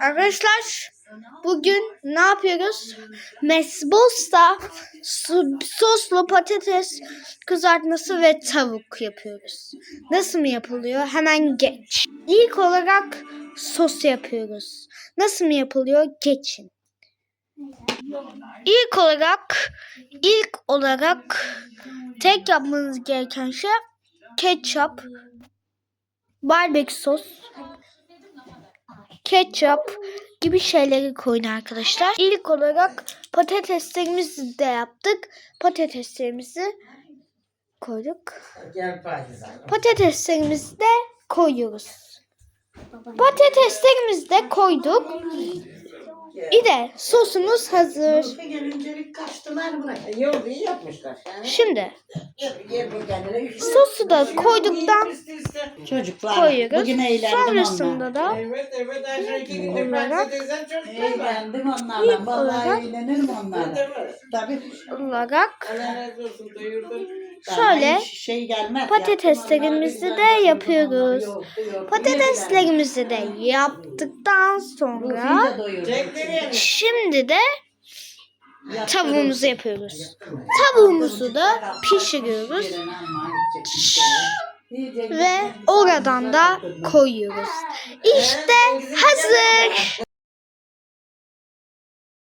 Arkadaşlar bugün ne yapıyoruz? Mesbosta soslu patates kızartması ve tavuk yapıyoruz. Nasıl mı yapılıyor? Hemen geç. İlk olarak sos yapıyoruz. Nasıl mı yapılıyor? Geçin. İlk olarak ilk olarak tek yapmanız gereken şey ketçap, barbekü sos, ketçap gibi şeyleri koyun arkadaşlar. İlk olarak patateslerimizi de yaptık. Patateslerimizi koyduk. Patateslerimizi de koyuyoruz. Patateslerimizi de koyduk. Bir de sosumuz hazır. Gelince kaçtılar bırak. Yok iyi yapmışlar. Şimdi kendine üç- sosu da koyduktan Çocuklar koyuyoruz. bugün eğlendim Sonrasında da Evet evet Ayşe iki gündür ben teyzen çocuklar var. Eğlendim onlarla. Vallahi olarak- eğlenirim mi? Tabii. olarak Allah razı olsun doyurdun. Şöyle şey gelmez. patateslerimizi de yapıyoruz. patateslerimizi de yaptıktan sonra şimdi de tavuğumuzu yapıyoruz. Tavuğumuzu da pişiriyoruz. ve oradan da koyuyoruz. İşte hazır.